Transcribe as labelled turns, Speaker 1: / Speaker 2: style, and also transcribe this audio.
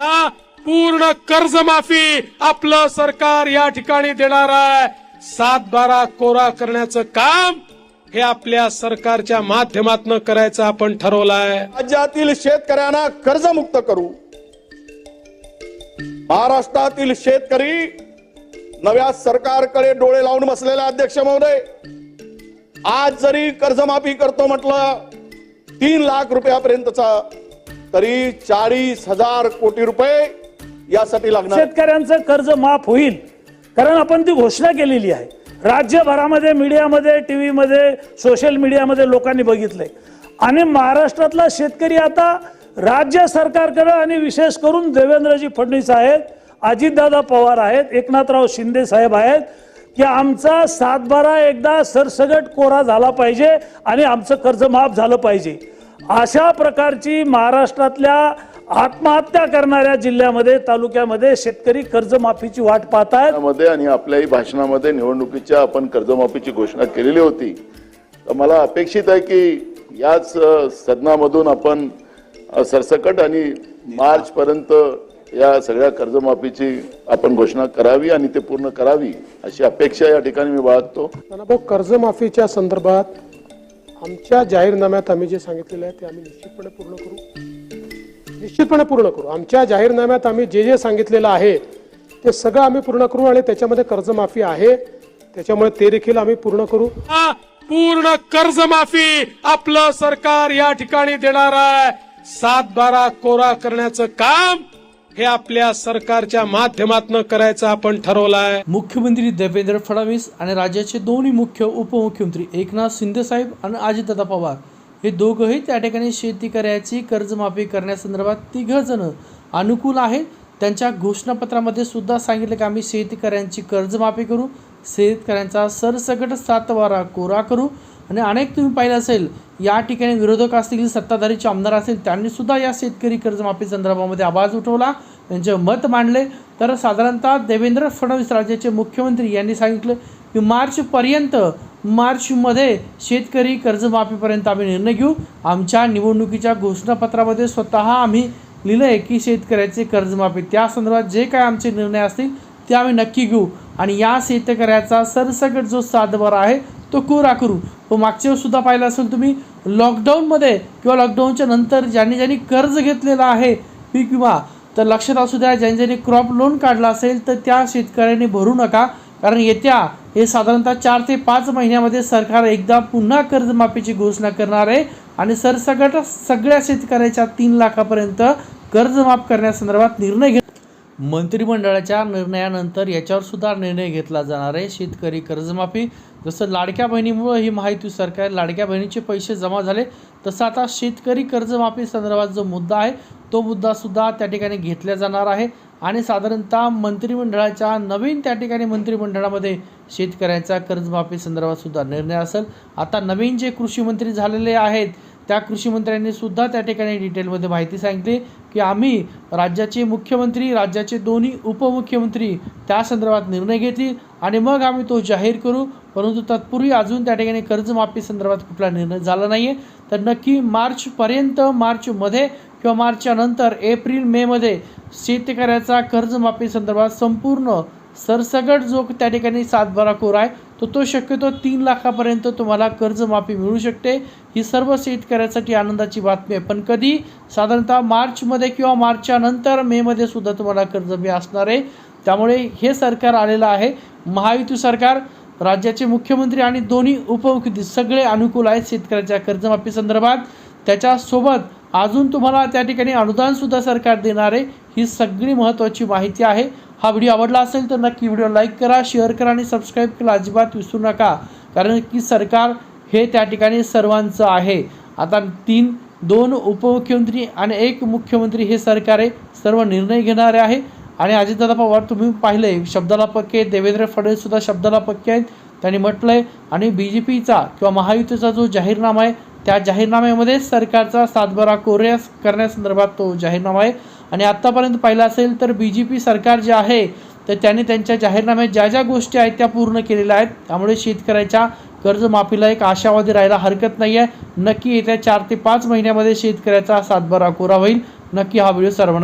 Speaker 1: पूर्ण कर्जमाफी आपलं सरकार या ठिकाणी देणार आहे. सात बारा कोरा करण्याचं काम हे आपल्या सरकारच्या माध्यमातून करायचं आपण ठरवलंय.
Speaker 2: राज्यातील शेतकऱ्यांना कर्जमुक्त करू. महाराष्ट्रातील शेतकरी नव्या सरकारकडे डोळे लावून बसलेले अध्यक्ष महोदय. आज जरी कर्जमाफी करतो म्हटलं तीन लाख रुपयापर्यंतचा तरी चाळीस हजार कोटी रुपये यासाठी लागणार.
Speaker 3: शेतकऱ्यांचं कर्ज माफ होईल. कारण आपण ती घोषणा केलेली आहे. राज्यभरामध्ये मीडियामध्ये टीव्हीमध्ये सोशल मीडियामध्ये लोकांनी बघितलंय. आणि महाराष्ट्रातला शेतकरी आता राज्य सरकारकडे आणि विशेष करून देवेंद्रजी फडणवीस आहेत अजितदादा पवार आहेत एकनाथराव शिंदे साहेब आहेत की आमचा सातबारा एकदा सरसगट कोरा झाला पाहिजे आणि आमचं कर्ज माफ झालं पाहिजे. अशा प्रकारची महाराष्ट्रातल्या आत्महत्या करणाऱ्या जिल्ह्यामध्ये तालुक्यामध्ये शेतकरी कर्जमाफीची वाट पाहत आहेत
Speaker 4: मध्ये आणि आपल्याही भाषणामध्ये निवडणुकीच्या आपण कर्जमाफीची घोषणा केलेली होती. तर मला अपेक्षित आहे की याच सदनामधून आपण सरसकट आणि मार्च पर्यंत या सगळ्या कर्जमाफीची आपण घोषणा करावी आणि ते पूर्ण करावी अशी अपेक्षा या ठिकाणी मी बाळगतो.
Speaker 1: कर्जमाफीच्या संदर्भात आमच्या जाहीरनाम्यात आम्ही जे सांगितलेलं आहे ते आम्ही निश्चितपणे पूर्ण करू. निश्चितपणे पूर्ण करू. आमच्या जाहीरनाम्यात आम्ही जे जे सांगितलेलं आहे ते सगळं आम्ही पूर्ण करू आणि त्याच्यामध्ये कर्जमाफी आहे. त्याच्यामुळे ते देखील आम्ही पूर्ण करू. पूर्ण कर्जमाफी आपलं सरकार या ठिकाणी देणार आहे. सात बारा कोरा करण्याचं काम हे आपल्या सरकारच्या माध्यमातून करायचं आपण ठरवलंय.
Speaker 5: मुख्यमंत्री देवेंद्र फडणवीस आणि राज्याचे दोन्ही मुख्य उपमुख्यमंत्री एकनाथ शिंदे साहेब आणि अजितदादा पवार हे दोघंही त्या ठिकाणी शेतकऱ्याची कर्जमाफी करण्यासंदर्भात तिघजण अनुकूल आहेत. त्यांच्या घोषणापत्रामध्ये सुद्धा सांगितलं की आम्ही शेतकऱ्यांची कर्जमाफी करू शेतकऱ्यांचा सरसकट सातवारा कोरा करू. आणि अनेक तुम्ही पाहिलं असेल या ठिकाणी विरोधक असतील सत्ताधारीचे आमदार असतील त्यांनी सुद्धा या शेतकरी कर्जमाफी संदर्भामध्ये आवाज उठवला त्यांचे मत मांडले. तर साधारणतः देवेंद्र फडणवीस राज्याचे मुख्यमंत्री यांनी सांगितलं की मार्चपर्यंत मार्चमध्ये शेतकरी कर्जमाफीपर्यंत आम्ही निर्णय घेऊ. आमच्या निवडणुकीच्या घोषणापत्रामध्ये स्वतः आम्ही लिहिलं आहे की शेतकऱ्याचे कर्जमाफी त्या संदर्भात जे काय आमचे निर्णय असतील ते आम्ही नक्की घेऊ. आणि या शेतकऱ्याचा सरसकट जो सातबारा आहे तो कोरा करू. व मागच्या वेळेस सुद्धा पाहिलं असेल तुम्ही लॉकडाऊनमध्ये किंवा लॉकडाऊनच्या नंतर ज्यांनी ज्यांनी कर्ज घेतलेलं आहे पीक विमा तर लक्षात असू द्या ज्यांनी ज्यांनी क्रॉप लोन काढलं असेल तर त्या शेतकऱ्यांनी भरू नका. कारण येत्या हे साधारणतः चार ते पाच महिन्यामध्ये सरकार एकदा पुन्हा कर्जमाफीची घोषणा करणार आहे. आणि सरसकट सगळ्या शेतकऱ्याच्या तीन लाखापर्यंत कर्जमाफ करण्यासंदर्भात निर्णय घेत मंत्रिमंडळाच्या निर्णयानंतर याच्यावर सुद्धा निर्णय घेतला जाणार आहे. शेतकरी कर्जमाफी जसं लाडक्या बहिणीमुळं ही माहिती सरकार लाडक्या बहिणीचे पैसे जमा झाले तसं आता शेतकरी कर्जमाफी संदर्भात जो मुद्दा आहे तो मुद्दासुद्धा त्या ठिकाणी घेतला जाणार आहे. आणि साधारणतः मंत्रिमंडळाच्या नवीन त्या ठिकाणी मंत्रिमंडळामध्ये शेतकऱ्यांच्या कर्जमाफी संदर्भातसुद्धा निर्णय असेल. आता नवीन जे कृषी मंत्री झालेले आहेत त्या कृषीमंत्र्यांनी सुद्धा त्या ठिकाणी डिटेलमध्ये माहिती सांगितली की आम्ही राज्याचे मुख्यमंत्री राज्याचे दोन्ही उपमुख्यमंत्री त्या संदर्भात निर्णय घेतील. आणि मग आम्ही तो जाहीर करू परंतु तत्पूर्वी अजून त्या ठिकाणी कर्जमाफी संदर्भात कुठला निर्णय झाला नाही आहे तर नक्की मार्चपर्यंत मार्चमध्ये किंवा मार्चच्या नंतर एप्रिल मेमध्ये शेतकऱ्याचा कर्जमाफी संदर्भात संपूर्ण सरसगट जो त्या ठिकाणी सातबारा कोर आहे तो तो शक्यतो तीन लाखापर्यंत तुम्हाला कर्जमाफी मिळू शकते. ही सर्व शेतकऱ्यासाठी आनंदाची बातमी आहे. पण कधी? साधारणतः मार्चमध्ये किंवा मार्चच्या नंतर मेमध्ये सुद्धा तुम्हाला कर्जमाफी असणार आहे. त्यामुळे हे सरकार आलेलं आहे. महायुती सरकार राज्याचे मुख्यमंत्री आणि दोन्ही उपमुख्यमंत्री सगळे अनुकूल आहेत शेतकऱ्याच्या कर्जमाफी संदर्भात. त्याच्यासोबत अजून तुम्हाला त्या ठिकाणी अनुदानसुद्धा सरकार देणार आहे ही सगळी महत्त्वाची माहिती आहे. हा व्हिडिओ आवडला असेल तर नक्की व्हिडिओ लाईक करा शेअर करा आणि सबस्क्राईब करा अजिबात विसरू नका कारण की सरकार हे त्या ठिकाणी सर्वांचं आहे. आता तीन दोन उपमुख्यमंत्री आणि एक मुख्यमंत्री हे सरकार आहे सर्व निर्णय घेणारे आहे. आणि अजितदादा पवार तुम्ही पाहिले शब्दाला पक्के आहेत, देवेंद्र फडणवीस सुद्धा शब्दाला पक्के आहेत. त्यांनी म्हटलंय आणि बी जे पीचा किंवा महायुतीचा जो जाहीरनामा आहे त्या जाहीरनाम्यामध्ये सरकारचा सातबारा कोऱ्यास करण्यासंदर्भात तो जाहीरनामा आहे. आणि आत्तापर्यंत पाहिलं असेल तर बी जे पी सरकार जे आहे तर त्यांनी त्यांच्या जाहीरनाम्यात ज्या ज्या गोष्टी आहेत त्या पूर्ण केलेल्या आहेत. त्यामुळे शेतकऱ्याच्या कर्जमाफीला एक आशावादी राहायला हरकत नाही आहे नक्की येत्या चार ते पाच महिन्यामध्ये शेतकऱ्याचा सातबारा कोरा होईल. नक्की हा व्हिडिओ सर्वांना